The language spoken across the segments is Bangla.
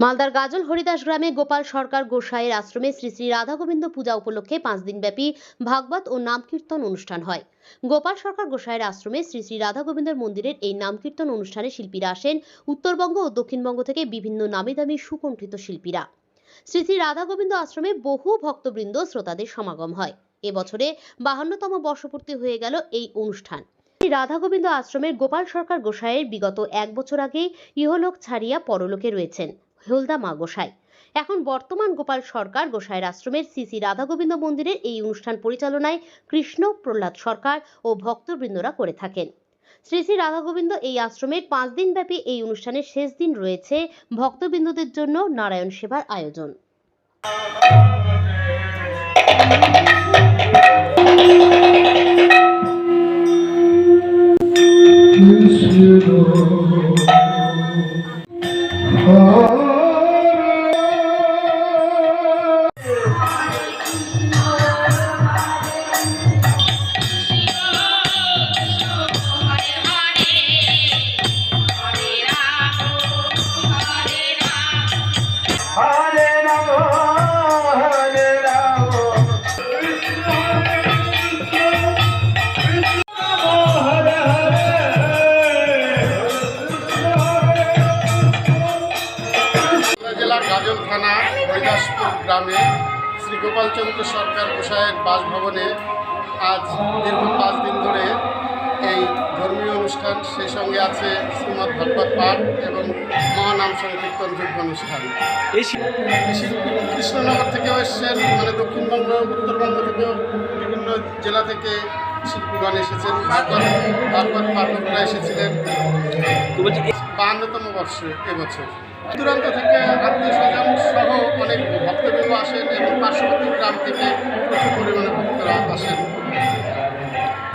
মালদার গাজল হরিদাস গ্রামে গোপাল সরকার গোসাইয়ের আশ্রমে শ্রী শ্রী রাধা গোবিন্দ পূজা উপলক্ষে পাঁচ দিনব্যাপী ভাগবত ও নাম কীর্তন অনুষ্ঠান হয়। গোপাল সরকার গোসাইয়ের আশ্রমে শ্রী শ্রী রাধা গোবিন্দের মন্দিরের এই নাম কীর্তন অনুষ্ঠানে শিল্পীরা আসেন উত্তরবঙ্গ ও দক্ষিণবঙ্গ থেকে বিভিন্ন নামি দামি সুকণ্ঠিত শিল্পীরা। শ্রী শ্রী রাধা গোবিন্দ আশ্রমে বহু ভক্তবৃন্দ শ্রোতাদের সমাগম হয়। এবছরে বাহান্নতম বর্ষপূর্তি হয়ে গেল এই অনুষ্ঠান। রাধা গোবিন্দ আশ্রমের গোপাল সরকার গোসাইয়ের বিগত এক বছর আগে ইহলোক ছাড়িয়া পরলোকে রয়েছেন। হলদা মা গোসাই। এখন বর্তমান গোপাল সরকার গোসাইয়ের আশ্রমের শ্রী শ্রী রাধা গোবিন্দ মন্দিরের এই অনুষ্ঠান পরিচালনায় কৃষ্ণ প্রহ্লাদ সরকার ও ভক্তবৃন্দরা করে থাকেন। শ্রী শ্রী রাধা গোবিন্দ এই আশ্রমের পাঁচ দিনব্যাপী এই অনুষ্ঠানের শেষ দিন রয়েছে ভক্তবৃন্দদের জন্য নারায়ণ সেবার আয়োজন। হরে গাজল থানা হরিদাসপুর গ্রামে শ্রী গোপালচন্দ্র সরকার গোসাইয়ের বাসভবনে আজ দীর্ঘ পাঁচ দিন ধরে এই ধর্মীয় অনুষ্ঠান সেই সঙ্গে আছে শ্রীমৎ ভাগবত পাঠ এবং মহানাম সংকীর্তন যুগ অনুষ্ঠান। এই শিল্পী কৃষ্ণনগর থেকেও এসেছেন মানে দক্ষিণবঙ্গ উত্তরবঙ্গ থেকেও বিভিন্ন জেলা থেকে শিল্পীগণ এসেছেন। ভাগবত পাঠকরা এসেছিলেন। বাহান্নতম বর্ষ এবছর। দূরান্ত থেকে আত্মীয় স্বজন সহ অনেক ভক্তবৃন্দ আসেন এবং পার্শ্ববর্তী গ্রাম থেকে প্রচুর পরিমাণে ভক্তরা আসেন।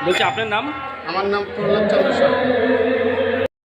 বলছি আপনার নাম? আমার নাম প্রহ্লাদ চন্দ্র